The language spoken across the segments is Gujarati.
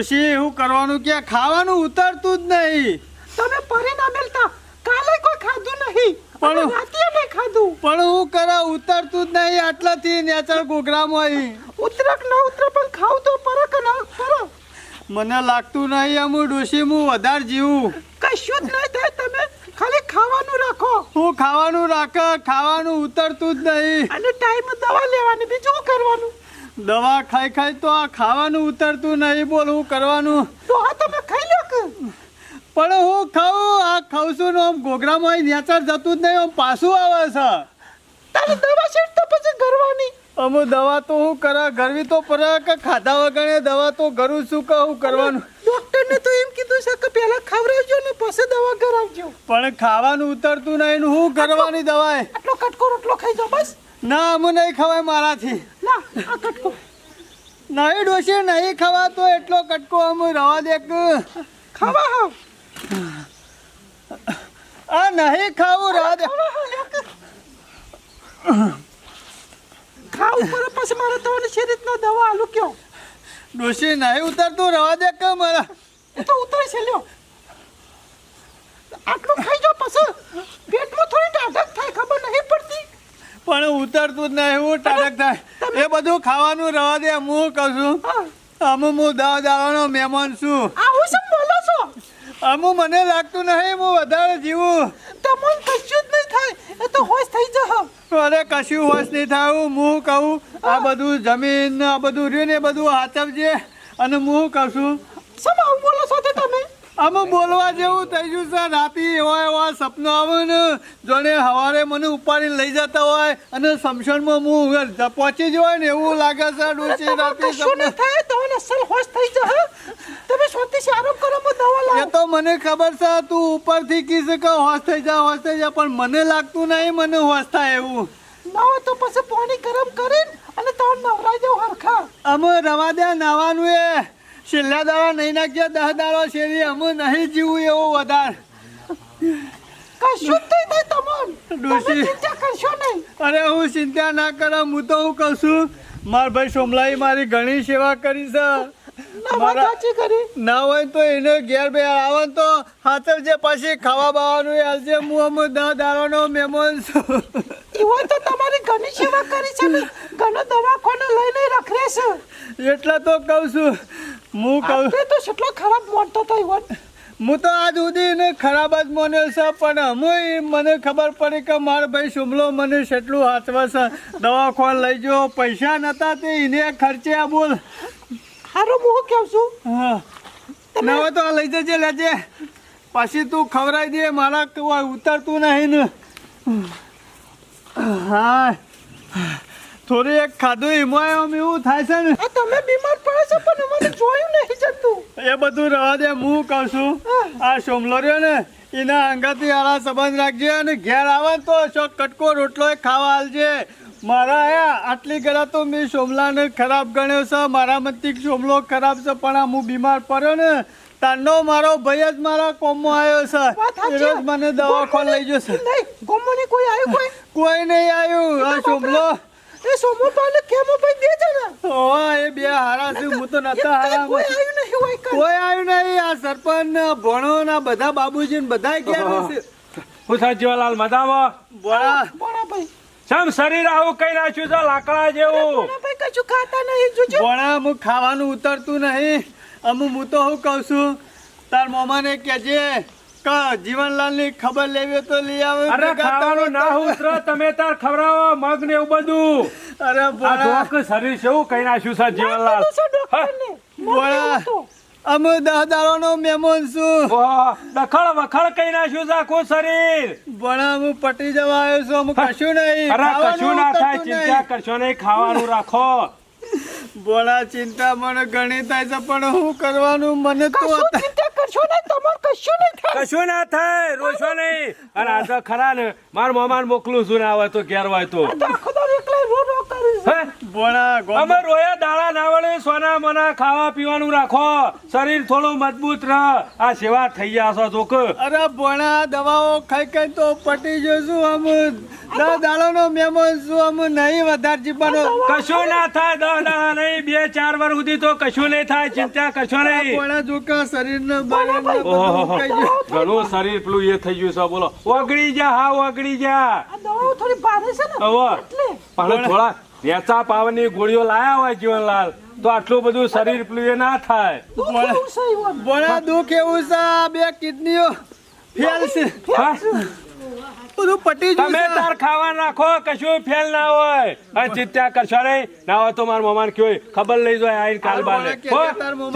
ડોશી એવું કરવાનું કે ખાવાનું ઉતરતું જ નહીં. તમે પરે ના મેલતા કાલે કોઈ ખાધું નહીં. પણ- રાતે મે ખાધું. પણ હું કરા ઉતરતું જ નહીં આટલાથી નેચર પ્રોગ્રામ ઉતરક ન ઉતર પણ ખાવ તો પર ન ના પર મને લાગતું નહીં આમ ડોશી હું વધારે જીવું. કશું જ નહીં થાય તમે ખાલી ખાવાનું રાખો. હું ખાવાનું રાખ ખાવાનું ઉતરતું જ નહીં. અને ટાઈમ દવા લેવાની બીજું કરવાનું? દવા ખાઈ ખાઈ તો આ ખાવાનું ઉતરતું નહીં બોલ હું કરવાનું? તો આ તમે ખાઈ લો પણ હું ખાઉં આ ખાઉં છું ને આમ પ્રોગ્રામમાં નેચર જતું જ નહીં આમ પાછું આવે છે. તારે દવા શેડ તો પછી કરવાની અમુ દવા તો હું કરા ઘરવી તો પર કે ખાધા વગર દવા તો કરું છું કે હું કરવાનું? ડોક્ટરને તો એમ કીધું છે કે પહેલા ખવડાવજો ને પછી દવા કરાવજો. પણ ખાવાનું ઉતરતું નહીં હું કરવાની દવાએ? આટલો કટકો રોટલો ખાઈ જાઓ બસ. ના અમુ નહીં ખવાય મારાથી. ના આ કટકો. નહીં ડોશી નહીં ખવાતો એટલો કટકો અમુ રવા દે ખાવા હાવ. આ નહીં ખાવું રવા દે. ખાવા પર પછી મારે તમને શી રીતના દવા આલુ કયો. ડોશી નહીં ઉતરતું રવા દે કે મારા. તો ઉતરે છે લ્યો. આટલું ખાઈ જો પછી. પેટમાં થોડી ટાઢક થાય ખબર નહીં પડતી. પણ ઉતરતું જ નહીં હું ટાળક થાય. એ બધું ખાવાનું રવા દે હું કહું છું. અમુ હું દાવ દાવાનો મહેમાન છું. આ હું શું બોલો છો? અમુ મને લાગતું નહીં હું વધારે જીવું. તમને કશું જ નહીં થાય. એ તો હોશ થઈ જશે. અરે કશું હોશ નહીં થાય હું કહું. આ બધું જમીન આ બધું રહ્યું ને બધું હાચવજે. અને હું કહું છું આમાં બોલવા જેવું થઈ ગયું છે. રાતે એવા એવા સપનો આવે ને જોને સવારે મને ઉપાડીને લઈ જતા હોય અને સમશણમાં હું પહોંચી જવાય ને એવું લાગે છે ડોસી રાતે સપનું. થાય? તો અસલ હોશ થઈ જશે તમે શાંતિથી આરામ કરો હું દવા એ તો મને ખબર છે તું ઉપરથી કીધું કે હોશ થઈ જા હોશ થઈ જા પણ મને લાગતું નહીં મને હોશ થાય એવું. ના તો પછી પાણી ગરમ કરીને અને તો નવરાઈ દો હરખા. અમે રવા દે નાવાનું એ. છેલ્લા દાવા નહીં નાખ્યા દસ દાડો શેરી અમે નહીં જીવું એવું વધારે. કશું જ નહીં તમામ ડોશી. ચિંતા કરશો નહીં. અરે હું ચિંતા ના કરા હું તો હું કહું છું મારા ભાઈ સોમલાઈ મારી ઘણી સેવા કરી છે ના હોય તો એને ઘેર બે આવે તો હાથર જે પછી ખાવા બાવાનું હાલશે. હું અમે દસ દાડાનો મહેમાન છું. એવો તો તમારી ઘણી સેવા કરી છે ને. ઘણો દવાખાને લઈને રખડે છે. એટલા તો કહું છું હું કહું તો કેટલો ખરાબ મોટો થયો ઈવન. હું તો આજ સુધી ખરાબ જ માન્યો છે પણ હું મને ખબર પડી કે મારો ભાઈ શુમલો મને કેટલું હાથવા છે. દવાખાને લઈ જો પૈસા નતા તે એને ખર્ચે આ બોલ. હારું હું કેવું છું? હા. ના તો આ લઈ જજે લેજે. પછી તું ખવડાવી દે મારા ઉતરતું નહીં ને. હા. થોડી એક ખાધું એમાં આમ એવું થાય છે ને. તમે બીમાર પડે છે પણ અમારે જોયું નહીં જતું એ બધું રવા દે હું કહું છું. આ સોમલો રહ્યો ને એના અંગાથી આરા સંબંધ રાખજે અને ઘેર આવે તો ચોક કટકો રોટલો ખાવા હાલજે મારા આયા આટલી ગળા તો મેં સોમલાને ખરાબ ગણ્યો છે મારા મતથી સોમલો ખરાબ છે પણ આ હું બીમાર પડ્યો ને તાનો મારો ભાઈ જ મારા કોમમાં આવ્યો છે. એ મને દવાખાને લઈ જશે. નહીં કોઈ આવ્યું કોઈ? કોઈ નહીં આવ્યું. આ સોમલો એ સોમો પાલે કેમો ભાઈ દે જણા ઓવા એ બે હારા છે હું તો નતા હારા. કોઈ આવ્યું નહીં હોય કાંઈ. કોઈ આવ્યું નહીં આ સરપંચ ને ભણો ના બધા બાબુજી ને બધા ગયા છે હું સાજીવાલાલ જીવાલાલ મજામાં? બોલા. બોણા ભાઈ. સમ શરીર આવું કઈ નાખ્યું છે લાકડા જેવું? ભાઈ કશું ખાતા નહીં જોજો. ભણા હું ખાવાનું ઉતરતું નહીં. અમુ હું તો હું કહું છું તાર મોમાને કહેજે કે જીવનલાલની ખબર લેવી તો લઈ આવે અરે ખાવાનું ના ઉતરો તમે તાર ખવડાવો મગ ને એવું બધું. અરે આ ડોક શરીર શું કઈ નાખ્યું છે જીવનલાલ? બોલું. અમે દહ નો મહેમાન છું. દખળ વખળ કઈ નાખ્યું છે આખું શરીર? ભણા હું પટી જવા આવ્યો છું અમે કશું નહીં. અરે કશું ના થાય ચિંતા કરશો નહીં ખાવાનું રાખો. ભણા ચિંતા મને ઘણી થાય છે પણ હું કરવાનું મને તો કશું ચિંતા કરશો નહીં તમારે કશું નહીં થાય. કશું ના થાય રોશો નહીં. અને આ તો ખરા ને માર મોમાન મોકલું છું ને આવે તો ઘેર હોય તો. આખો દાડો એકલા રો રો કરે હે? ભણા અમે રોયા દાડા ના વળે સોના મના ખાવા પીવાનું રાખો. શરીર થોડું મજબૂત રહ. આ સેવા થઈ જાશો જોક. અરે ભણા દવાઓ ખાઈ ખાઈ તો પટી જશું આમ. દસ દાડાનો મહેમાન છું આમ નહીં વધારે જીવવાનો કશું ના થાય દસ દાડા નહીં બે ચાર વાર સુધી તો કશું નહીં થાય ચિંતા કશો નહીં. ભણા જો શરીર. ઘણું શરીર પેલું એ થઈ ગયું છે બોલો. ઓગળી જા હા ઓગળી જા. થોડી ભારે છે ને. હવે પણ થોડા વેચા પાવરની ગોળીઓ લાયા હોય જીવનલાલ તો આટલું બધું શરીર પેલું ના થાય? ભણા દુઃખ એવું છે? બે કિડનીઓ ફેલ છે. બધું પટી તમે તાર ખાવા નાખો કશું ફેલ ના હોય. અને ચિંતા કરશો નહીં. ના હોય તો મારા મમાન કયો ખબર લઈ જાય આઈને કાલ બાલે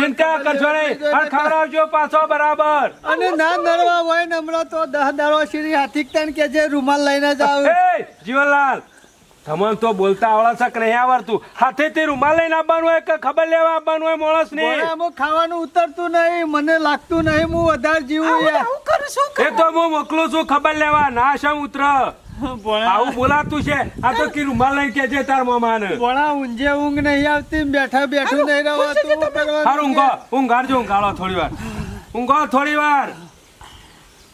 ચિંતા કરશો નહીં. અને ખવડાવજો પાછો બરાબર. અને ના નડવા હોય ને હમણાં તો દહ દાડો શ્રી હાથી તાન કે જે રૂમાલ લઈને જાવ જીવનલાલ તમને તો બોલતા આવડા છે કે નહીં આવડતું. હાથે તે રૂમાલ લઈને આવવાનું હોય કે ખબર લેવા આવવાનું હોય માણસ ને? ખાવાનું ઉતરતું નહીં મને લાગતું નહીં હું વધારે જીવું યાર. કરું છું એ તો હું મોકલું છું ખબર લેવા. ના શમ ઉતર. આવું બોલાતું છે. આ તો કી રૂમાલ લઈને કેજે તાર મામાને. ભણા ઊંઘે ઊંઘ નહીં આવતી બેઠા બેઠું નહીં રહેવાતું હારું ઊંઘો. ઊંઘાડજો ઊંઘાડો થોડી વાર. ઊંઘો થોડી વાર.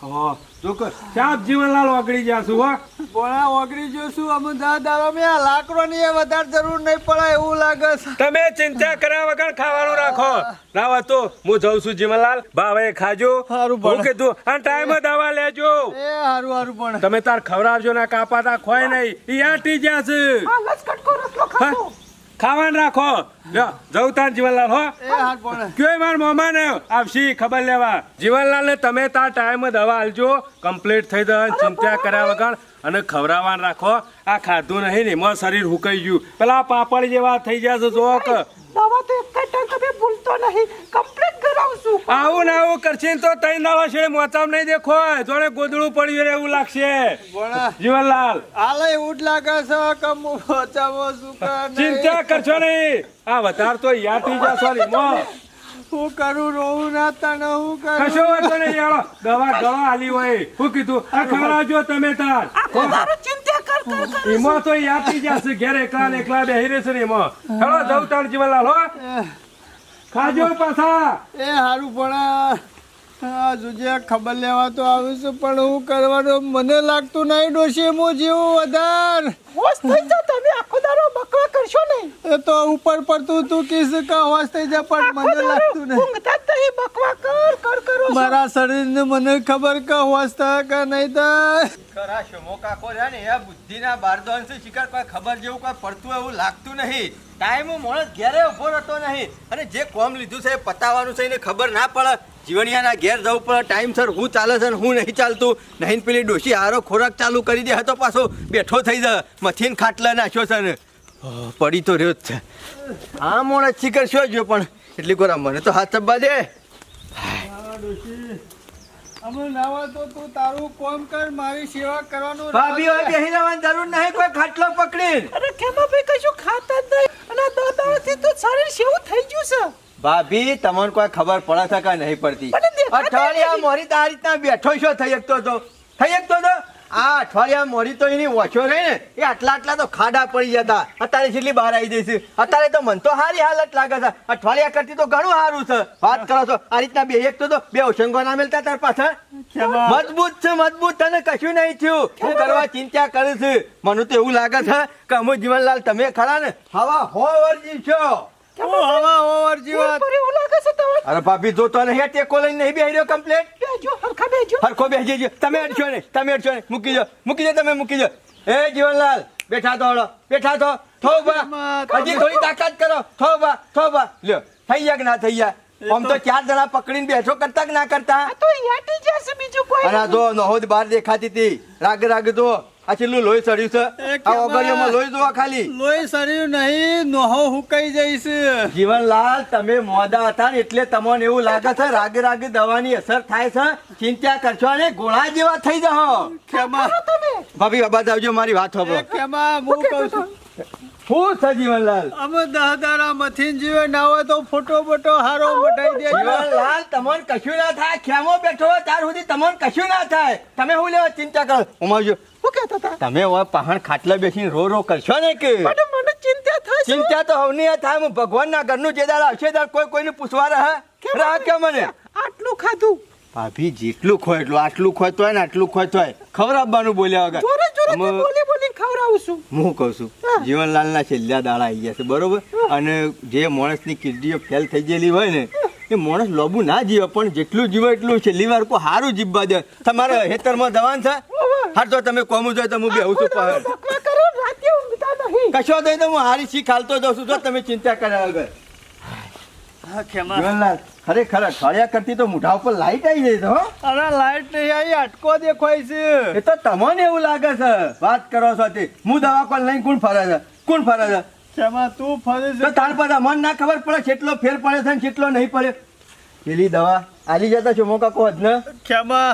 હો જો કે સાપ જીવનલાલ ઓગળી જાશું હો. ઓગળી જોશું અમે દહ દાડો મેં આ લાકડોની વધારે જરૂર નહીં પડે એવું લાગે છે. તમે ચિંતા કર્યા વગર ખાવાનું રાખો. ના હોય હું જઉં છું જીવનલાલ ભાવે ખાજો. સારું ભલે. કીધું અને ટાઈમે દવા લેજો. એ સારું સારું પણ તમે તાર ખવડાવજો ના કાપાતા ખોય નહીં. ઈ આટી જ્યાં ખાતો ખાવાનું રાખો. જવતાન જીવનલાલ હો. એ કયો માર મોમાં ને આવશી ખબર લેવા. જીવનલાલ ને તમે તાર ટાઈમ દવા આલજો. કમ્પ્લીટ થઈ જાય ચિંતા કર્યા વગર અને ખવડાવવાનું રાખો. આ ખાધું નહીં ને એમાં શરીર હુકાઈ ગયું. પેલા પાપડ જેવા થઈ જશે જો કે દવા તો એક ટંક તમે ભૂલતો નહીં. કમ્પ્લીટ કરાવશું આવું ને આવું કરશે તો તઈ દાડા છે મોચામ નહીં દેખો. જોડે ગોદડું પડ્યું રે એવું લાગશે. જીવનલાલ. આલે ઉડ લાગે છે કે મોચામો બચાવો શું કે ચિંતા કરશો નહીં. આ વધાર તો યાદ થઈ જશો ને મો હું કરું રોવું ના તને હું કરું? કશો વાંધો નહીં યાર. દવા દવા આલી હોય. શું કીધું આ ખવડાવજો તમે તાર. એમાં તો યાદ થઈ જશે ઘેર એકલા ને એકલા બેહી રહેશે ને એમાં. હેલો જવું તાર જીવનલાલ હો. ખાજો પાછા. એ હારું પણ ખબર લેવા તો આવ્યું છે પણ હું કરવાનું મને લાગતું નહીં ડોશી મો જેવું વધાર. હોશ થઈ જા તમે આખો દારો બકવા કરશો નહીં. એ તો ઉપર પડતું તું કિસ કા હોશ થઈ જા પણ મને લાગતું નહીં. ઊંઘતા તહી બકવા કર કર કરો. મારા શરીરને મને ખબર કે હોશ થા કે નહીં થાય ખરા શમો કાકો રહ્યા ને એ બુદ્ધિના બારદોન શિકાર કોઈ ખબર જેવું કોઈ પડતું એવું લાગતું નહીં. ટાઈમ મોણસ ઘેરે ઊભો રહેતો નહીં. અને જે કોમ લીધું છે એ પતાવવાનું છે એને ખબર ના પડે. જીવણિયાના ઘેર જવું પડે ટાઈમસર હું ચાલે છે ને હું નહીં ચાલતું. નહીં પેલી ડોશી હારો ખોરાક ચાલુ કરી દે તો પાછો બેઠો થઈ જાય મથીન ખાટલા નાખ્યો છે ને. પડી તો રહ્યો જ છે. આ મોડા ચીકર શું જો પણ એટલી કોરા મને તો હાથ ચબ્બા દે. અમે નાવા તો તું તારું કોમ કર મારી સેવા કરવાનું ભાભી હોય બેસી રહેવાની જરૂર નહીં કોઈ ખાટલો પકડીને. અરે કેમાં ભાઈ કશું ખાતા જ નહીં. અને દાદાથી તો શરીર સેવું થઈ ગયું છે. ભાભી તમને કોઈ ખબર પડે છે કે નહીં પડતી? અઠવાડિયા મોરી તારી રીતના બેઠો છો થઈ શકતો તો. થઈ શકતો તો. આ અઠવાડિયા મોરી તો એની ઓછો રહી ને. એ આટલા આટલા તો ખાડા પડી જતા. અત્યારે જેટલી બહાર આવી જઈશ. અત્યારે તો મન તો સારી હાલત લાગે છે. અઠવાડિયા કરતી તો ઘણું સારું છે. વાત કરો છો. આ રીતના બે એક તો તો બે ઓશંગો ના મેલતા તાર પાછળ. મજબૂત છે મજબૂત. તને કશું નહીં થયું. હું કરવા ચિંતા કરું છું. મને તો એવું લાગે છે કે અમુ જીવનલાલ તમે ખરા ને? હવા હો વર્જી છો. ઓ હવા ઓવર જીવાત પર એવું લાગે છે તમે અરે ભાભી જોતો નહીં ટેકો લઈને નહીં બેહી રહ્યો કમ્પ્લેટ બેજો હરખા બેજો હરખો બેસી જજો તમે અડશો ને તમે અડશો ને મૂકી દો મૂકી દો તમે મૂકી દો એ જીવનલાલ બેઠા તો હળો બેઠા તો. હજી થોડી તાકાત કરો. થોબા થોબા લ્યો થઈ ગયા કે ના થઈ ગયા? આમ તો ચાર જણા પકડીને બેઠો કરતા કે ના કરતા? તો યાટી જશે બીજું કોઈ અને જો નહોદ બહાર દેખાતી હતી. રાગ રાગ જો. આ છેલ્લું લોહી સડ્યું છે? આ? ઓગળીઓમાં લોહી જોવા ખાલી? લોહી સડ્યું નહીં નોહો હુકાઈ જઈશ જીવનલાલ તમે મોદા હતા ને એટલે તમને એવું લાગે છે રાગે રાગ દવાની અસર થાય છે. ચિંતા કરશો ને ગોળા જેવા થઈ જાઓ. કેમા? ભાભી બાબા આવજો મારી વાત એ કેમા? હું કહું છું. શું છે જીવનલાલ? અમે દહ દાડા મથીન જીવે ના હોય તો ફોટો બોટો હારો મટાઈ જીવનલાલ તમને કશું ના થાય. ખેમો બેઠો ત્યાર સુધી તમને કશું ના થાય. તમે શું લેવા ચિંતા કરો? ઉમાવજો હું કહેતા હતા તમે હવે પહાણ ખાટલા બેસીને રો રો કરશો ને કે? મને ચિંતા થાય ચિંતા તો હવની થાય હું ભગવાનના ઘરનું જે દાડા આવશે દાળ કોઈ કોઈને પૂછવા રહે? રાહ કે મને? આટલું ખાધું. ભાભી જેટલું ખોય એટલું આટલું ખોય તોય ને આટલું ખોય તોય ખવડાવવાનું બોલ્યા વગર. જોરે જોરે બોલી બોલી ખવડાવું છું. હું કહું છું. જીવનલાલના છેલ્લા દાડા આવી ગયા છે બરોબર? અને જે માણસની કિડનીઓ ફેલ થઈ ગયેલી હોય ને એ માણસ લોબુ ના જીવે પણ જેટલું જીવે એટલું છેલ્લી વાર કોઈ સારું જીવવા દે. તમારે હેતરમાં જવાન છે? હા તો તમે કોમું જોઈ તો હું બેહું છું પહાડ. બકવા કરો રાતે ઊંઘતા નહીં. કશો તો તો હું હારી શીખ ખાલતો જાઉં છું. તો તમે ચિંતા કર્યા વગર. ખરેખર અઠવાડિયા કરતી તો મોઢા ઉપર લાઈટ આવી જાય તો અરે લાઈટ નહીં આવી અટકો દેખાય છે. એ તો તમને એવું લાગે છે. વાત કરો છો તે. હું દવા કોણ લઈને કોણ ફરે છે? કોણ ફરે છે? ખેમા તું ફરે તો છે તાર પર મન ના ખબર પડે કેટલો ફેર પડે છે ને કેટલો નહીં પડે. પેલી દવા આલી જતા છો મોકા કહો ને ખેમા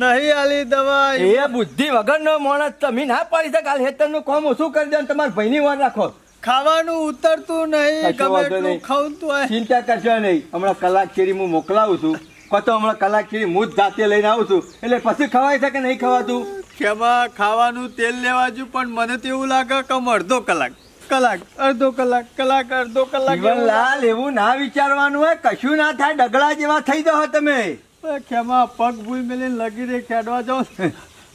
નહીં આલી દવા એ બુદ્ધિ વગરનો માણસ તમે ના પાડી શકે. હાલ હેતરનું કોમ ઓછું કરી દે તમારા ભાઈ ની વાર રાખો. ખાવાનું ઉતરતું નહીં ગમે એટલું. ખાવું તો ચિંતા કરશો નહીં હમણાં કલાક શેરી હું મોકલાવું છું. કતો હમણાં કલાક શેરી હું જ જાતે લઈને આવું છું. એટલે પછી ખવાય છે કે નહીં ખવાતું? ખેમા ખાવાનું તેલ લેવા જુ પણ મને તો એવું લાગે કે અડધો કલાક. કલાક અડધો કલાક કલાક અડધો કલાક લાલ એવું ના વિચારવાનું હોય કશું ના થાય ડગલા જેવા થઈ જાઓ તમે. ખેમા પગ ભૂલ મેલી લગી રે ખેડવા જાઉં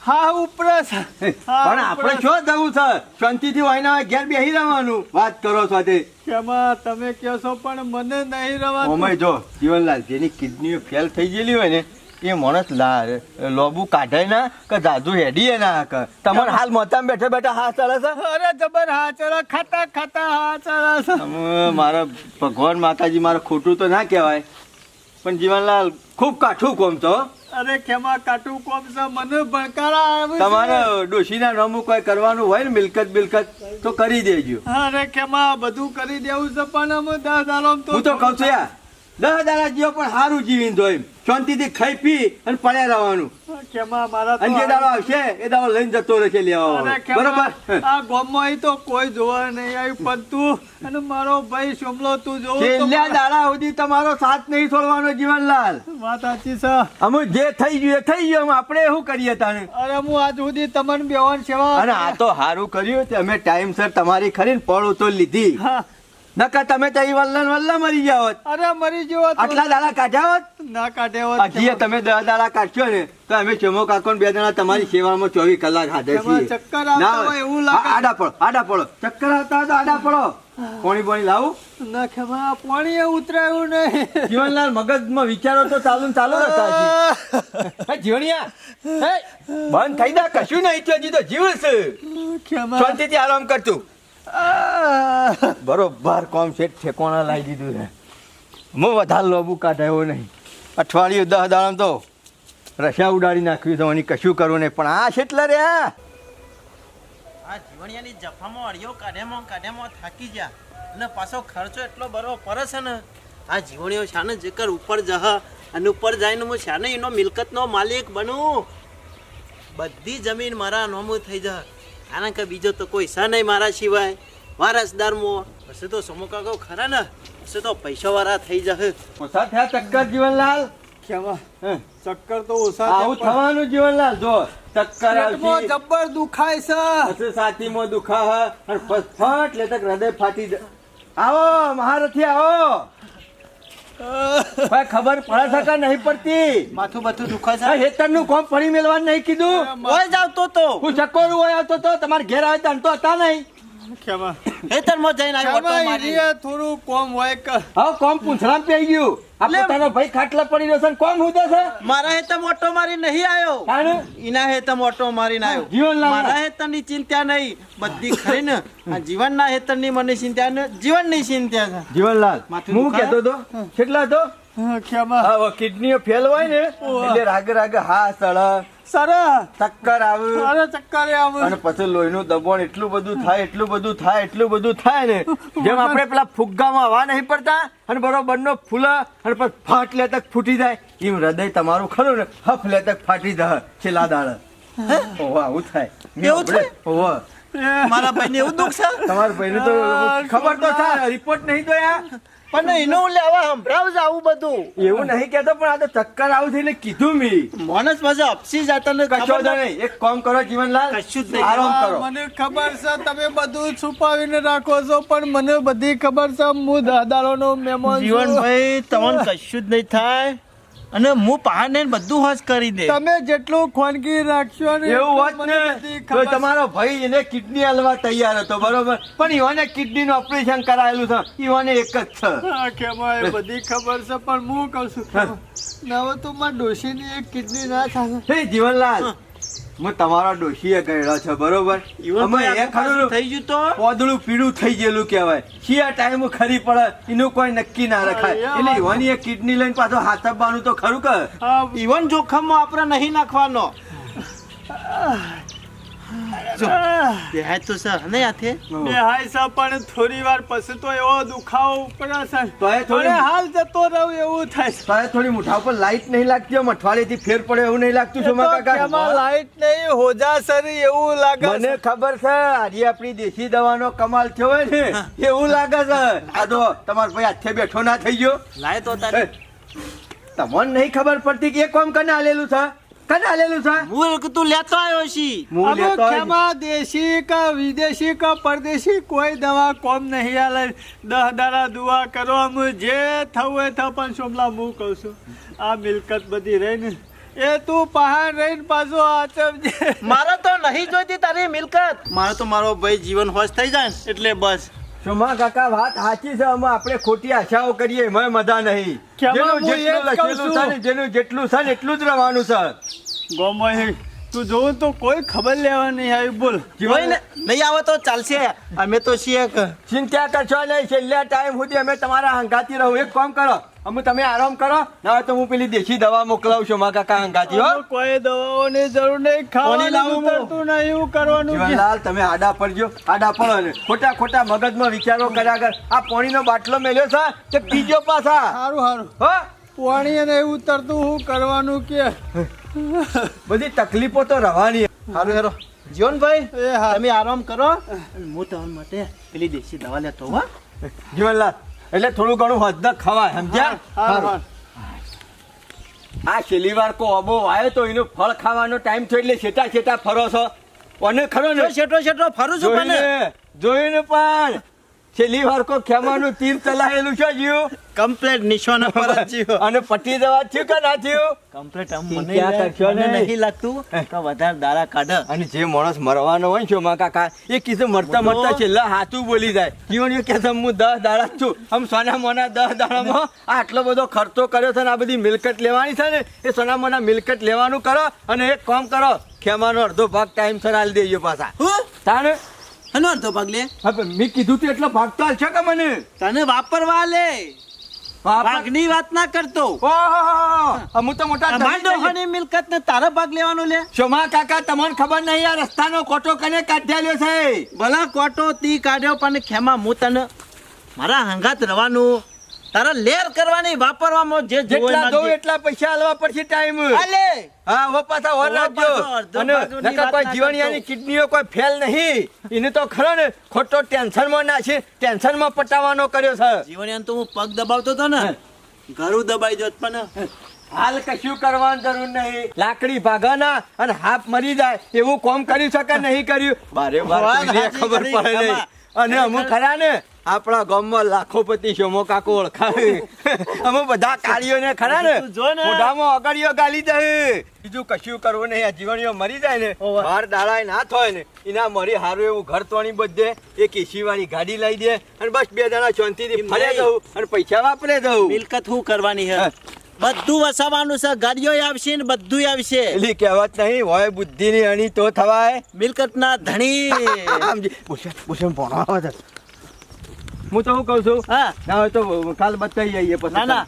હા ઉપરસ. પણ આપણે. શું જવું છે? શાંતિથી ના ઘેર બેસી રહેવાનું. વાત કરો સાથે. કેમાં ખેમા તમે કહેશો પણ મને નહીં રહેવાનું. ઓમય જો જીવનલાલ જેની કિડનીઓ ફેલ થઈ ગયેલી હોય ને એ માણસ લા લોબુ કાઢે ના કે જાદુ હેડીએ ના કે. તમારે હાલ મોતામાં બેઠા બેઠા હા ચાલે છે? અરે જબર હા ચલા ખાતા ખાતા હા ચલા છે. મારા ભગવાન માતાજી મારે ખોટું તો ના કહેવાય પણ જીવનલાલ ખૂબ કાઠું કોમ તો અરે કેમાં કાઠું કોમ છે? મને ભણકારા આવે તમારે ડોશીના નામું કોઈ કરવાનું હોય ને મિલકત બિલકત તો કરી દેજો. અરે કેમાં બધું કરી દેવું છે પણ અમે દસ દાડોમાં હું તો કહું છું યાર દસ દાડા જીવો પણ સારું જીવીને જોઈ. શાંતિથી ખાઈ પી અને પડ્યા રહેવાનું. અને જે દાડો આવશે એ દાડો લઈને જતો રહેશે લેવા બરોબર? આ ગામમાં તો કોઈ જોવા નહીં આવ્યું પણ તું અને મારો ભાઈ સોમલો તું જોવું છેલ્લા દાડા સુધી તમારો સાથ નહીં છોડવાનો જીવનલાલ. વાત સાચી છે. અમે જે થઈ ગયું એ થઈ ગયું આપણે શું કરીએ તાણે? અરે હું આજ સુધી તમને બેવાન સેવા અને આ તો સારું કર્યું અમે ટાઈમસર તમારી ખરી પળ તો લીધી. હા, નકર તમે તો અહીં વલ્લા વલ્લા મરી જાઓ અરે મરી જેવો આટલા દાડા કાઢ્યા હોત? ના કાઢ્યા હોત. હજી તમે દસ દાડા કાઢશો ને તો અમે ચમો કાકો બે દાડા તમારી સેવામાં ચોવીસ કલાક હાજર છીએ. ચક્કર આવતા એવું લાગે. આડા પડો આડા પડો. ચક્કર આવતા તો આડા પડો. પોણી પાણી લાવું. ના ખેમા પાણી ઉતરાયું નહીં જીવનલાલ મગજમાં વિચારો તો ચાલુ ને ચાલુ હતા જીવણિયા. બંધ થઈ જા કશું નહીં તો જીવ છે શાંતિથી આરામ કરતું બરોબર, કોમ સેટ ઠેકોણા લાવી દીધું છે. હું વધારે લોબુ કાઢાયો નહીં. અઠવાડિયું દસ દાડા તો રસા ઉડાડી નાખ્યું તો એની કશું કરવું નહીં. પણ આ કેટલા રહ્યા આ. જીવણિયાની જફામાં અડિયો કાઢેમાં કાઢેમાં થાકી ગયા. અને પાછો ખર્ચો એટલો બરો પડે છે ને. આ જીવણીઓ શાને જેકર ઉપર જહ અને ઉપર જઈને હું શાને એનો મિલકતનો માલિક બનું. બધી જમીન મારા નોમું થઈ જહ. કારણ કે બીજો તો કોઈ છે નહીં મારા સિવાય. વારસદારમાં પછી તો સમુકાકો ખરા ને? પછી તો પૈસાવાળા થઈ જશે. ઓછા થયા ચક્કર જીવનલાલ? કેવા? ચક્કર તો ઓછા આવું થવાનું જીવનલાલ જો. ચક્કર આવશે જબ્બર દુખાય છે. પછી છાતીમાં દુખા હ, અને ફટ લેતક હૃદય ફાટી જાય આવો મહારથી આવો. ભાઈ ખબર પડે છે કે નહીં પડતી? માથું બધું દુખે છે. હેતર હેતરનું કોમ ફરી મેળવાનું નહીં કીધું? હોય જ આવતો તો. હું ચકોરું હોય આવતો તો તમારે ઘેર આવે તો તો હતા નહીં. હેતરમાં જઈને આવ્યો થોડું કોમ હોય કે હવે કોમ પૂંછડામાં પી ગયું. પોતાનો ભાઈ ખાટલા પડી રહ્યો છે કોમ હુદો છે? મારા હેતમ ઓટો મારી નહીં આવ્યો તાણે? ઈના હેતમ ઓટો મારીને આવ્યો જીવનલાલ. મારા હેતરની ચિંતા નહીં. બધી ખરી ને આ જીવનના હેતરની મને ચિંતા ને જીવનની ચિંતા છે. જીવનલાલ હું કેતો તો કેટલા તો કિડનીઓ ફેલ હોય ને એટલે રાગે રાગે હા સળ સરસ ચક્કર આવે. અરે ચક્કર આવે. અને પછી લોહીનું દબાણ એટલું બધું થાય એટલું બધું થાય એટલું બધું થાય ને. જેમ આપણે પેલા ફુગ્ગામાં હવા નહીં પડતા અને બરોબર નો ફૂલ અને પછી ફાટ ફૂટી જાય એમ હૃદય તમારું ખરું ને હફ લેતક ફાટી જાય છેલ્લા દાડે. ઓવા આવું થાય. એવું ઓવા મારા ભાઈને એવું દુઃખ છે? તમારા ભાઈને તો ખબર તો થાય રિપોર્ટ નહીં તો યાર પણ એનું લેવા સંભળાવજ આવું બધું. એવું નહીં કેતો પણ આ તો ચક્કર આવું છે એટલે કીધું મી. માણસ પાસે અપસી જતા ને કશો જ નહીં. એક કામ કરો જીવનલાલ કશું જ નહીં. આરામ કરો. મને ખબર છે તમે બધું છુપાવીને રાખો છો પણ મને બધી ખબર છે હું દાદાનો મહેમાન જીવન જીવનભાઈ તમને કશું જ નહીં થાય. અને હું પહાડ ને બધું હોશ કરી દે. તમે જેટલું ખોનગી રાખશો ને એવું હોત ને તો તમારો ભાઈ એને કિડની હાલવા તૈયાર હતો બરોબર? પણ ઈવાને કિડની નું ઓપરેશન કરાયેલું છે. ઈવાને એક જ છે. એ બધી ખબર છે પણ હું કહું છું. ના તો મારા ડોશીની એક કિડની ના થાય. હે જીવનલાલ હું તમારો ડોશીએ ગયેલો છે બરોબર? અમે એ ખરું થઈ ગયું તો? પોદળું પીળું થઈ ગયેલું કહેવાય. શિયા ટાઈમ ખરી પડે? એનું કોઈ નક્કી ના રખાય. એટલે ઈવાની એ કિડની લઈને પાછો હાથ આપવાનું તો ખરું કે? ઈવન જોખમમાં આપણે નહીં નાખવાનો. જો. બેહાય તો સર નહીં હાથે બે હાય પણ થોડી વાર પછી તો એવો દુખાવો ઉપડે છે. તો થોડી- હાલ જતો રહું એવું થાય છે. થોડી મુઠા પર લાઈટ નહીં લાગતી આમ અઠવાડિયેથી ફેર પડે એવું નહીં લાગતું શોમા કાકા? લાઈટ નહીં હોજા સર એવું લાગે છે. મને ખબર છે આજે આપણી દેશી દવાનો કમાલ થયો હોય ને એવું લાગે છે. આ તો તમારો ભાઈ હાથે બેઠો ના થઈ ગયો. લાય તો તારે. તમને નહીં ખબર પડતી કે એ કોમ કને આલેલું છે? કને આલેલું છે? હું તું લેતો આવ્યો છી. હું લેતો. દેશી કા વિદેશી કા પરદેશી? કોઈ દવા કોમ નહીં આલે. દહ દાડા દુઆ કરો. જે થવું એ થયું પણ સોમલા હું કહું છું આ મિલકત બધી રહીને. એ તું પહાડ રહીને પાછો આચમજે મારે તો નહીં જોઈતી તારી મિલકત. મારે તો મારો ભાઈ જીવન હોશ થઈ જાય એટલે બસ. શોમા કાકા વાત સાચી છે. અમે આપણે ખોટી આશાઓ કરીએ એમાં મજા નહીં. જેનું જેટલું લખેલું છું. ને જેનું જેટલું છે ને એટલું જ રહેવાનું છે. ગોમય તું જોઉં તો કોઈ ખબર લેવા નહીં આવી બોલ. જીવાય ને નહીં આવે તો ચાલશે. અમે તો છીએ ચિંતા કરશો? નહીં છેલ્લા ટાઈમ સુધી અમે તમારા હંગાતી રહું. એક કામ કરો. અમે તમે આરામ કરો ના તો હું પેલી દેશી દવા મોકલાવું છું મારા કાકા હંગાતી હો. કોઈ દવાઓની જરૂર નહીં ખાવાની? ઉતરતું નહીં એવું કરવાનું છે. જીવનલાલ તમે આડા પડજો આડા પડો ને. ખોટા ખોટા મગજમાં વિચારો કર્યા કર. આ પાણીનો બાટલો મેલ્યો છે કે પીજો પાછા? સારું સારું હો? પાણી અને એવું ઉતરતું હું કરવાનું કે? બધી તકલીફો તો રહેવાની સારું હેરો. જીવનભાઈ એ હા. તમે આરામ કરો. હું તમારા માટે પેલી દેશી દવા લેતો હો. જીવનલાલ એટલે થોડું ઘણું હદ ખવાય સમજ્યા. આ છેલ્લી વાર કો અબો આવ્યો તો એનું ફળ ખાવાનો ટાઈમ થયો એટલે છેટા છેટા ફરો છો. અને ખરો ને? છેટો છેટો ફરું છું જોઈને પણ. છેલ્લી વાર કો ખેમાનું તીર ચલાયેલું છે જીવ? કમ્પ્લેટ નિશાના પર જીવ. અને પટી દવા થયું કે ના થયું? કમ્પ્લેટ આમ મને મને નહીં. લાગતું કે વધારે દારા કાઢ. અને જે માણસ મરવાનો હોય છે માં કાકા એ કીધું મરતા. મરતા છેલ્લા હાથું બોલી જાય. જીવન કે હું દસ દાડા છું. આમ સોના મોના દસ દાડામાં આટલો બધો ખર્ચો કર્યો છે ને આ બધી મિલકત લેવાની છે ને એ સોના મોના મિલકત લેવાનું કરો અને એક કામ કરો. ખેમાનો અડધો ભાગ ટાઈમ સર આલી દેજો પાછા. તાને હનો અડધો ભાગ લે. હવે મેં કીધું તું એટલો ભાગ તો છે કે મને? તને વાપરવા લે. ભાગની વાત ના કરતો. ઓહો! અમુ તો મોટા અમાર ધણી થઈ ગયા. ડોહાની મિલકત ને તારો ભાગ લેવાનો લે. શોમા કાકા તમને ખબર નહીં આ રસ્તાનો કોટો કને કાઢ્યાલ્યો છે? ભલા કોટો તી કાઢ્યો પણ ખેમા હું તને મારા હંગાત રવાનું. તારા લેર કરવાની વાપરવામાં જે જેટલા દો એટલા પૈસા આલવા પડશે ટાઈમ અલે હા હવે ઓર રાખજો. અને નકા કોઈ જીવણિયાની કિડનીઓ કોઈ ફેલ નહીં. એને તો ખરો ને ખોટો ટેન્શનમાં નાખી ટેન્શનમાં પટાવાનો કર્યો છે. જીવણિયાને તો હું પગ દબાવતો હતો ને ઘરું દબાઈ જોત પણ. હાલ કશું કરવાની જરૂર નહીં. લાકડી ભાગાના અને હાફ મરી જાય. એવું કોમ કર્યું છે કે નહીં કર્યું. બારે બાર ખબર પડે નહીં. અને અમુક ખરા ને આપણા ગામમાં લાખોપતિ શોમો કાકો ઓળખાવે અમે બધા કાળીઓને ખરા ને. મોઢામાં અગડીઓ ગાલી દે બીજું કશું કરવું નહીં આ જીવણીઓ મરી જાય ને. બાર દાડાય ના થાય ને એના મરી હારું એવું ઘર તોણી બધે એક એસી વાળી ગાડી લઈ દે અને બસ બે દાડા શાંતિથી ફરે દઉં અને પૈસા વાપરે દઉં મિલકત શું કરવાની હા. બધું વસાવાનું છે ગાડીઓ આવશે ને બધું આવશે એલી કહેવત નહીં હોય બુદ્ધિની અણી તો થવાય મિલકત ના ધણી. ભૂષણ ભૂષણ ભણવા. હું તો હું કહું છું? હા. ના હોય તો કાલ બતાવી જઈએ પછી. ના.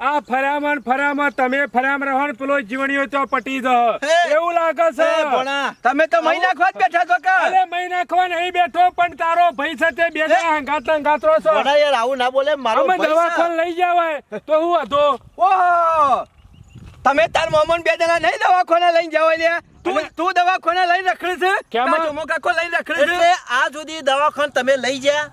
આ તમે ફરામ રહો ને પેલો જીવણીઓ તો પટી દો. એવું લાગે છે. તમે તો મહિના ખોટ બેઠા છો કે? અરે મહિના ખવા નહીં બેઠો પણ તારો ભાઈ સાથે બેઠા હંગાત હંગાતરો છો. ભણા યાર આવું ના બોલે મારો અમે લઈ જવાય તો હું હતો ઓહો! તમે તાર મોમન બે જણા નહીં દવાખાને લઈને જવા લ્યા? તું તું દવાખાને લઈને રખડે છે? કેમ? ચોમો કાકો લઈને રખડે છે? એટલે આ સુધી દવાખાન તમે લઈ ગયા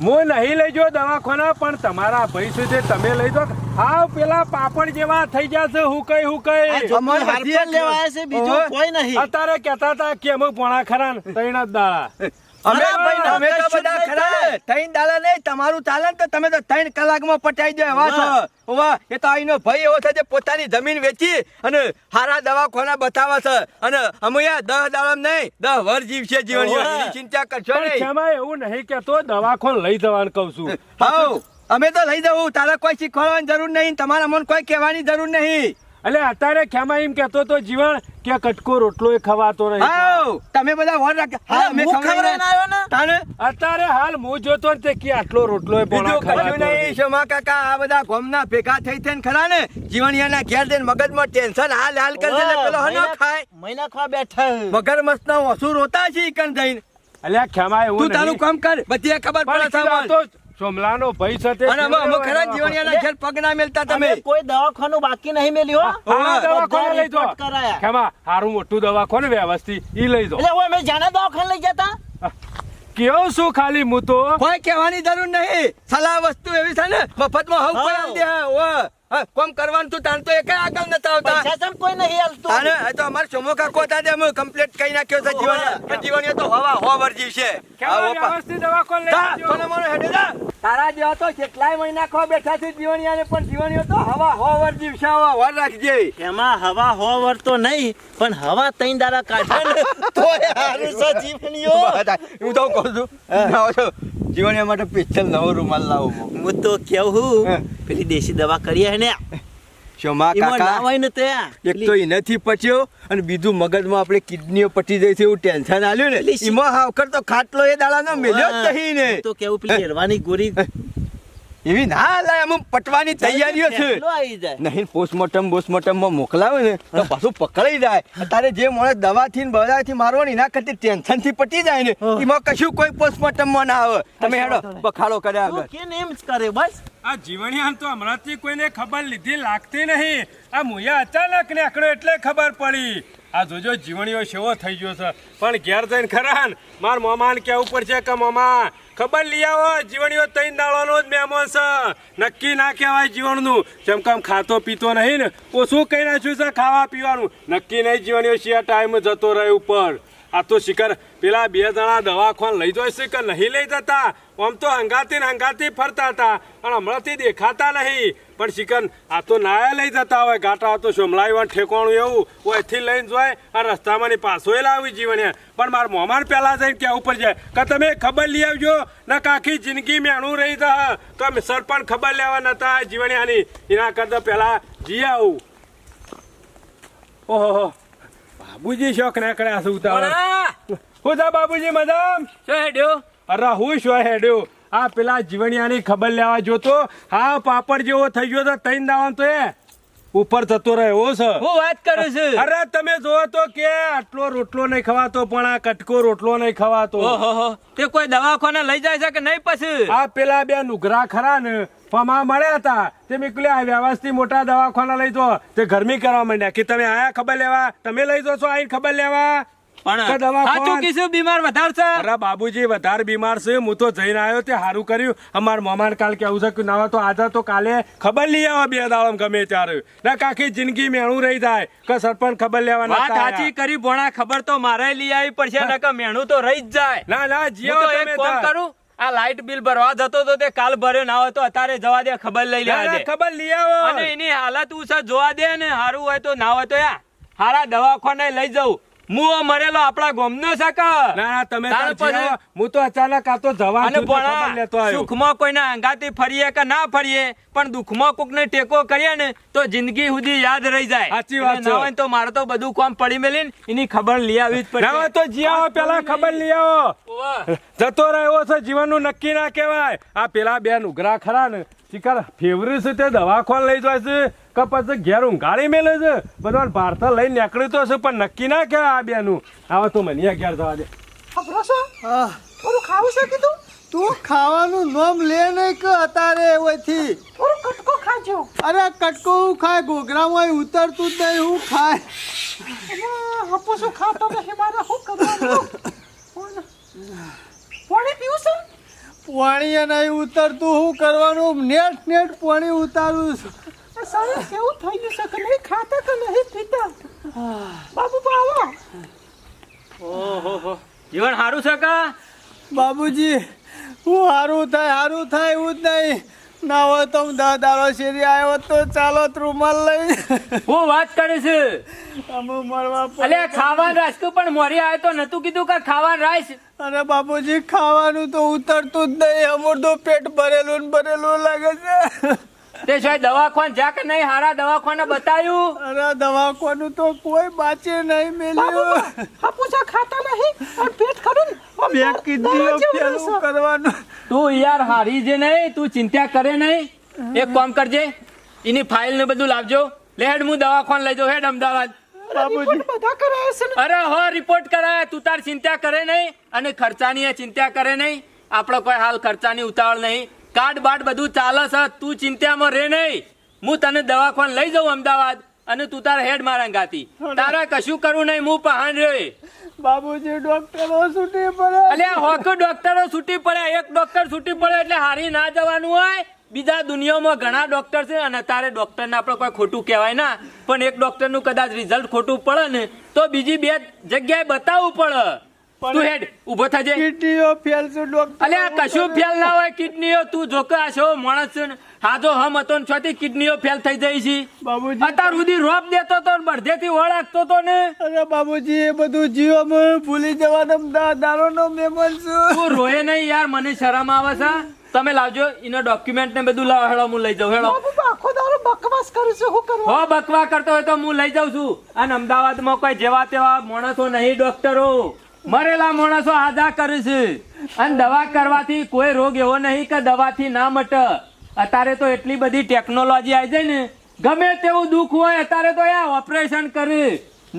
હું નહીં લઈ જો દવાખાના પણ તમારા ભાઈ સુધી તમે લઈ જો. હા પેલા પાપડ જેવા થઈ જશે હું કઈ હું કઈ. અમારે હાર બધી લેવા આવ્યા છે બીજું કોઈ નહીં. અત્યારે કહેતા હતા કે અમે પોણા ખરા ને ત્રણ જ દાડા. અમે ભાઈ, અમે તો બધા ખરા તૈન દાલા નહીં તમારું ચાલે તો તમે તો ત્રણ કલાકમાં પટાઈ દો. એવા છો. ઓવા એ તો આઈનો ભાઈ એવો છે જે પોતાની જમીન વેચી અને હારા દવાખાના બતાવે છે. અને અમુયા દહ દાડા નહીં દસ વર જીવ છે જીવન ચિંતા કરશો નહીં. એવું નહીં કેતો દવાખોન લઈ જવાનું કહું છું. હાઉ અમે તો લઈ જવું તારા કોઈ શીખવાડવાની જરૂર નહીં તમારા મન કોઈ કહેવાની જરૂર નહીં. એટલે અત્યારે ખેમા એમ કેતો તો જીવન કે કટકો રોટલો એ ખવાતો નહીં. તમે બધા વર રાખ હા અરે, અમે આવ્યો ને? તાને? અત્યારે હાલ હું જોતો ને તે કે આટલો રોટલો નહીં. શમા કાકા આ બધા ગોમના ભેગા થઈ થઈને ખરા ને? જીવણિયાના ઘેર જઈને મગજમાં ટેન્શન હાલ હાલ કરે ને પેલો હનો મહિના- ખાય. મહિના ખવા બેઠા મગર મસ્તના ઓસુ રોતા છે ઈકન જઈને. અલ્યા ખેમા એવું તું તારું કામ કર બધી ખબર પડે તો સોમલાનો ભાઈ સાથે અને અમે અમે ખરા જીવણિયાના ઘેર પગ ના મેલતા તમે? કોઈ દવાખાનું બાકી નહીં મેલ્યો હા, દવાખાનું લઈ જો કેમા હારું મોટું દવાખાનું વ્યવસ્થિત ઈ લઈ જો એટલે ઓય અમે જાણે દવાખાને લઈ જતા? કેવું શું ખાલી હું તો? કોઈ કહેવાની જરૂર નહીં. સલાહ વસ્તુ એવી છે ને મફતમાં હવ કોઈ દે ઓ. હા, કોમ કરવાનું તું તાન તો એક આગળ નતા આવતા. પૈસા કોઈ નહીં આલતું તાને આ તો અમાર સમો કાકો હતા તે અમે કમ્પ્લીટ કરી નાખ્યો છે જીવન. જીવણીઓ તો હવા હો વર્જી છે. વ્યવસ્થિત દવાખાને લઈ જા. કોને મોનો હેડે જા. તારા જેવા તો કેટલાય મહિના ખો બેઠા છે જીવણીયાને પણ જીવણીઓ તો હવા હો વર્જી છે હવા વર રાખજે. એમાં હવા હો વરતો નહીં પણ હવા તઈ દારા કાઢે તો હારું છે જીવણીઓ. હું તો કહું છો. જીવણીયા માટે સ્પેશિયલ નવો રૂમાલ લાવો હું. તો કેવું. પેલી દેશી દવા કરીએ હે ને. શોમા કાકા એક તો એનાથી પચ્યો અને બીજું મગજમાં આપણે કિડનીઓ પટી જાય છે એવું ટેન્શન આલ્યું ને. એમાં હાવકર તો ખાટલો એ દાડાનો મેલ્યો જ નહીં ને. તો કેવું પેલી હેરવાની ગોરી એવી ના લાય અમે પટવાની તૈયારીઓ છે. કેટલો આવી જાય. નહીં પોસ્ટમોર્ટમ પોસ્ટમોર્ટમમાં મોકલાવે ને તો પાછું પકડાઈ જાય. તારે જે માણસ દવાથી ને બધાથી મારવાની ના કરતી ટેન્શનથી પટી જાય ને એમાં કશું કોઈ પોસ્ટમોર્ટમમાં ના આવે. તમે હેડો બખાડો કર્યા આગળ. કેમ એમ જ કરે બસ? આ જીવણિયાન તો હમણાંથી કોઈને ખબર લીધી લાગતી નહીં. આ મુયા અચાનક નીકળ્યો એટલે ખબર પડી. આ જોજો, જીવણીઓ શેવો થઈ ગયો છે. પણ ઘેર જઈને ખરા ને, માર મોમાન કેવું પડશે કે મોમા? ખબર લઈ આવો, જીવણીઓ તૈન નાળવાનો જ મહેમાન છે. નક્કી ના કહેવાય જીવણનું. જેમ કેમ ખાતો પીતો નહીં ને, ઓછું કઈ નાખ્યું છે ખાવા પીવાનું. નક્કી નહીં જીવણીઓ, શિયા ટાઈમ જતો રહે ઉપર. આ તો શિખર પેલા બે જણા દવાખાન લઈ જાય છે કે નહીં લઈ જતા? આમ તો હંગાતી ને હંગાતી ફરતા હતા, પણ હમણાંથી દેખાતા નહીં. પણ શિકન આ તો નાયા લઈ જતા હોય ગાટા તો સોમલાઈવાન ઠેકોણું એવું ઓયથી લઈને જોય, આ રસ્તામાંની પાછો લાવી જીવને. પણ મારા મોમાન પહેલાં જઈને કેવું ઉપર જાય? કે તમે ખબર લઈ આવજો, ને કાખી જિંદગી મેણું રહી તો સરપંચ ખબર લેવા નતા જીવણિયાની એના કરતા પહેલાં જી આવું. ઓહો બાબુજી શોખ ના કર્યા શું ઉતાવળ? હું થા બાબુજી મજામ? શું હેડ્યો? અરે હું શું હેડ્યો? આ પેલા જીવણિયાની ખબર લેવા જોતો હા પાપડ જેવો થઈ ગયો તો તૈન દાવાનું તો એ ઉપર થતો રહ્યો છે. હું વાત કરું છું. અરે તમે જોવો તો કે આટલો રોટલો નહીં ખવાતો પણ આ કટકો રોટલો નહીં ખવાતો. ઓહો તે કોઈ દવાખાને લઈ જાય છે કે નહીં પછી? આ પેલા બે નુગરા ખરા ને પમા મળ્યા હતા. તે મેં આ વ્યવસ્થિત મોટા દવાખાના લઈ જો તે ગરમી કરવા માંડ્યા. કે તમે આયા ખબર લેવા? તમે લઈ જશો આઈને ખબર લેવા? પણ સાચું કીધું બીમાર વધારે છે. અરે બાબુજી વધારે બીમાર છે. હું તો જઈને આવ્યો તે સારું કર્યું. અમાર મોમાન કાલ કેવું છે કે ના તો આજે તો કાલે ખબર લઈ આવો બે દાડમ ગમે ત્યારે. ના કાકી જિંદગી મેણું રહી જાય. કે સરપંચ ખબર લેવા વાત સાચી કરી ભોણા ખબર તો મારે લઈ આવી પડશે નકર મેણું તો રહી જ જાય. ના ના જીઓ તો એક કામ કરું આ લાઇટ બિલ ભરવા જતો તો તે કાલ ભર્યો ના હોય તો અત્યારે જવા દે ખબર લઈ લેવા દે ખબર લઈ આવો. અને એની હાલત ઉસા જોવા દે ને સારું હોય તો ના હોય તો યા હારા દવાખાને લઈ જવું મુઓ મરેલો આપણા ગોમનો છે કે? ના ના તમે હું તો અચાનક આ તો જવાન લેતો આવ્યો. સુખમાં કોઈના અંગાથી ફરીએ કે ના ફરીએ પણ દુઃખમાં કોકને ટેકો કરીએ ને તો જિંદગી સુધી યાદ રહી જાય. સાચી વાત ના છે. હોય તો મારે તો બધું કામ પડી મેલીને એની ખબર લઈ આવી જ ના તો જી આવો પેલા ખબર લઈ આવો. જતો રહ્યો છે જીવનનું નક્કી ના કહેવાય. આ પેલા બેન ઉઘરા ખરા ને. શિકાર ફેવરી છે તે દવાખાન લઈ જાય છે કે પછી ઘેર ઊંઘાડી મેલે છે. બધા ભારત લઈને નીકળી તો છે પણ નક્કી ના કે આ બેનું. આવા તો મને ઘેર જવા દે. થોડું ખાવું છે કીધું? તું ખાવાનું નામ લે નહીં કે અત્યારે ઓયથી. થોડું કટકો ખાજો. અરે કટકો હું ખાય? ઘોઘરામાં ઉતરતું જ નહીં હું ખાય. હાપુસું ખાતો નહીં મારે શું કરવાનું? પાણી નહીં ઉતરતું શું કરવાનું? નેટ નેટ પાણી ઉતારું છું. આ સારું કેવું થઈ ગયું છે નહીં? ખાતા કે નહીં પીતા. બાબુ આવો. ઓહો જીવન સારું છે કા? બાબુજી હું સારું થાય સારું થાય એવું જ નહીં. ના હોય તો હું દાડો શેરી આવ્યો તો ચાલો રૂમાલ લઈ. હું વાત કરે છે. અમે મળવા અલે ખાવાનું રાસ્તું પણ મોરી આવે તો નતું કીધું કે ખાવાનું રાઈસ અરે બાપુજી ખાવાનું તો ઉતરતું જ નહીં. અમુર તો પેટ ભરેલું ને ભરેલું લાગે છે. તે સિવાય દવાખાન જા કે નહીં? હારા દવાખાને બતાવ્યું અરે દવાખાનું તો કોઈ બાચે નહીં મેલ્યું. હાપુસા ખાતા નહીં. અને પેટ ખરું ને. કીધું પેલું કરવાનું. તું યાર હારી જે નહીં તું ચિંતા કરે નહીં. એક કામ કરજે એની ફાઇલ ને બધું લાવજો. લે હેડ હું દવાખાન લઈ જાઉં. હેડ અમદાવાદ. બાબુજી. બધા કરાવે છે ને? અરે હો રિપોર્ટ કરાય. તું તાર ચિંતા કરે નહીં અને ખર્ચાની ચિંતા કરે નહીં. આપણો કોઈ હાલ ખર્ચાની ઉતાવળ નહીં. કાર્ડ બાડ બધું ચાલે છે. તું ચિંતામાં રે નહીં. હું તને દવાખાન લઈ જાઉં અમદાવાદ અને તું તારા હેડ મારા ગાતી તારા કશું કરવું નહીં. હું પહાણ રહ્યો બાબુજી ડોક્ટરો છૂટી પડે. અલ્યા હોક ડોક્ટરો છૂટી પડે એક ડોક્ટર છૂટી પડે એટલે હારી ના જવાનું હોય. બીજા દુનિયામાં ઘણા ડોક્ટર છે અને તારે ડોક્ટરને આપણે કોઈ ખોટું કહેવાય ના પણ એક ડોક્ટરનું કદાચ રિઝલ્ટ ખોટું પડે ને તો બીજી બે જગ્યાએ બતાવવું પડે. તું હેડ ઊભો થજે. કિડનીઓ ફેલ છે ડોક્ટર અલ્યા કશું ફેલ ના હોય કિડનીઓ તું જોકે છો માણસ છે હાજો હમ હતો ને છોથી કિડનીઓ ફેલ થઈ જાય છે. બાબુજી. અત્યાર સુધી રોપ દેતો તો ને બળધેથી વળાકતો તો ને. અરે બાબુજી એ બધું જીવોમાં ભૂલી જવાનો દારોનો મહેમાન છું. તું રોય નહીં યાર મને શરમ આવે છે. તમે લાવજો એનો ડોક્યુમેન્ટ ને બધું લાવો હેડો હું લઈ જાઉં હેડો આખો દારો બકવાસ કરું છું હું કરું હો બકવા કરતો હોય તો હું લઈ જાઉં છું. અને અમદાવાદમાં કોઈ જેવા તેવા માણસો નહીં ડોક્ટરો મરેલા માણસો આદા કરે છે. અને દવા કરવાથી કોઈ રોગ એવો નહીં કે દવાથી ના મટે. અત્યારે તો એટલી બધી ટેકનોલોજી આવી જાય ને ગમે તેવું દુઃખ હોય અત્યારે તો યા ઓપરેશન કરે.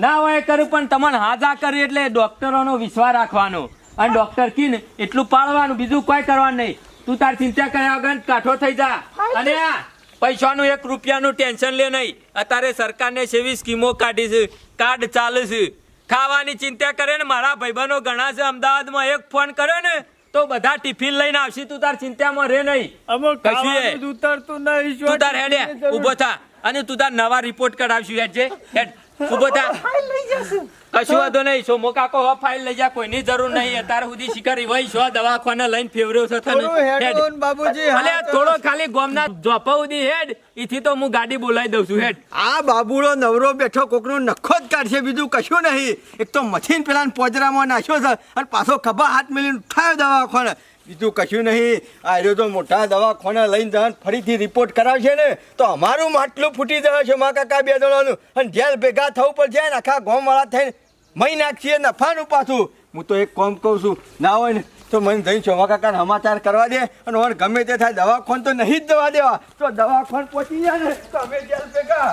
ના હોય કર્યું પણ તમને હાજા કરી એટલે ડોક્ટરોનો વિશ્વાસ રાખવાનો. અને ડોક્ટર કીને એટલું પાળવાનું બીજું કોઈ કરવાનું નહીં. તું તાર ચિંતા કર્યા વગર કાઠો થઈ જા. અને આ પૈસાનું એક રૂપિયાનું ટેન્શન લે નહીં. અત્યારે સરકારને સેવી સ્કીમો કાઢી છે. કાર્ડ ચાલે છે. ખાવાની ચિંતા કરે ને મારા ભાઈબંધો ઘણા છે. અમદાવાદમાં એક ફોન કર્યો ને તો બધા ટિફિન લઈને આવશે. તું તાર ચિંતામાં રે નહીં. ઊભો કશું ઉતરતું નહીં તું તાર હેડે ઊભો થા. અને તું તાર નવા રિપોર્ટ કઢાવશું. હેડ જે હેડ. ઊભો થા ફાઇલ લઈ જશે. કશું વાંધો નહીં સોમો કાકો હો ફાઇલ લઈ જા કોઈની જરૂર નહીં. અત્યાર સુધી શિકારી વહી છો દવાખાને લઈને ફેવર્યો છે તને થોડું હેડ હેડો. ને બાબુજી અલે થોડો ખાલી ગોમના જોપા હેડ ઈથી તો હું ગાડી બોલાવી દઉં છું હેડ. આ બાબુડો નવરો બેઠો કોકનો નખો જ કાઢશે બીજું કશું નહીં. એક તો મથીન પેલા પોજરામાં નાખ્યો છે અને પાછો ખભા હાથ મેલીને ઉઠાયો દવાખાને. બીજું કશું નહીં. આર્યો મોટા દવાખાને લઈને જવાનું, ફરીથી રિપોર્ટ કરાવશે ને? તો અમારું માટલું ફૂટી જશે છે મા કાકા બે દોડાનું અને જેલ ભેગા થવું પડશે ને, આખા ગામવાળા થઈને મહી નાખીએ, નફાનું પાછું. હું તો એક કોમ કહું છું, ના હોય ને, તો મને જઈ ચોમા કાકાને સમાચાર કરવા દે. અને ઓર ગમે તે થાય દવાખાન તો નહીં જ દવા દેવા. તો દવાખાન પહોંચી જાય ને, તો અમે જેલ ભેગા.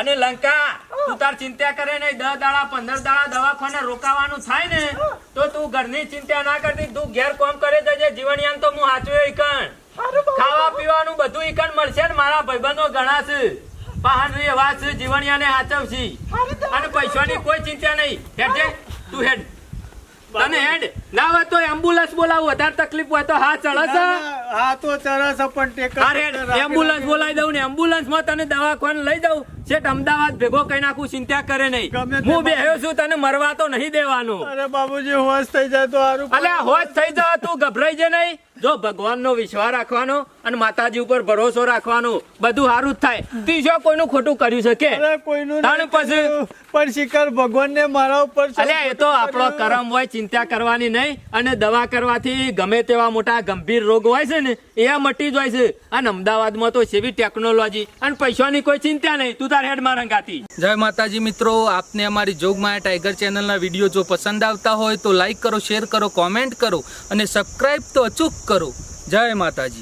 અને લંકા તું તાર ચિંતા કરે ને દસ દાડા પંદર દાડા દવાખાને રોકાવાનું થાય ને તો તું ઘરની ચિંતા ના કરતી તું ઘેર કોમ કરે જજે જીવનયાન તો હું હાચવ્યો ઈકણ. ખાવા પીવાનું બધું ઈકણ મળશે ને મારા ભાઈબંધો ઘણા છે. પહાડ રે વાત છે જીવણિયાને હાચવશી અને પૈસાની કોઈ ચિંતા નહીં. હેડ જે તું હેડ. તને હેડ. ના હોય તો એમ્બ્યુલન્સ બોલાવું વધારે તકલીફ હોય તો હા ચડસ હા તો ચડસ પણ ટેકર એમ્બ્યુલન્સ બોલાવી દઉં ને એમ્બ્યુલન્સમાં તને દવાખાને લઈ દઉં. શેઠ અમદાવાદ ભેગો કઈ નાખું ચિંતા કરે નહીં. હું બેહ્યો છું તને મરવા તો નહીં દેવાનું. અરે બાબુજી હોશ થઈ જાય તો અલ્યા હોશ થઈ જા તું ગભરાઈ જ નહીં. જો ભગવાનનો વિશ્વાસ રાખવાનો અને માતાજી ઉપર ભરોસો રાખવાનો બધું સારું જ થાય. ત્રીજો કોઈનું ખોટું કર્યું છે કે? અરે કોઈનું નહીં પછી? પણ શિખર ભગવાનને મારા ઉપર અલ્યા એ તો આપણો કરમ હોય ચિંતા કરવાની નહીં. અને દવા કરવાથી ગમે તેવા મોટા ગંભીર રોગ હોય છે ને એ મટી જાય છે. અને અમદાવાદમાં તો સેવી ટેકનોલોજી. અને પૈસાની કોઈ ચિંતા નહીં. તું તાર હેડ મારા ગાતી જય માતાજી મિત્રો આપને અમારી જોગમાયા ટાઈગર ચેનલના વીડિયો જો પસંદ આવતા હોય તો લાઈક કરો શેર કરો કોમેન્ટ કરો અને સબસ્ક્રાઈબ તો અચૂક કરો. જય માતાજી.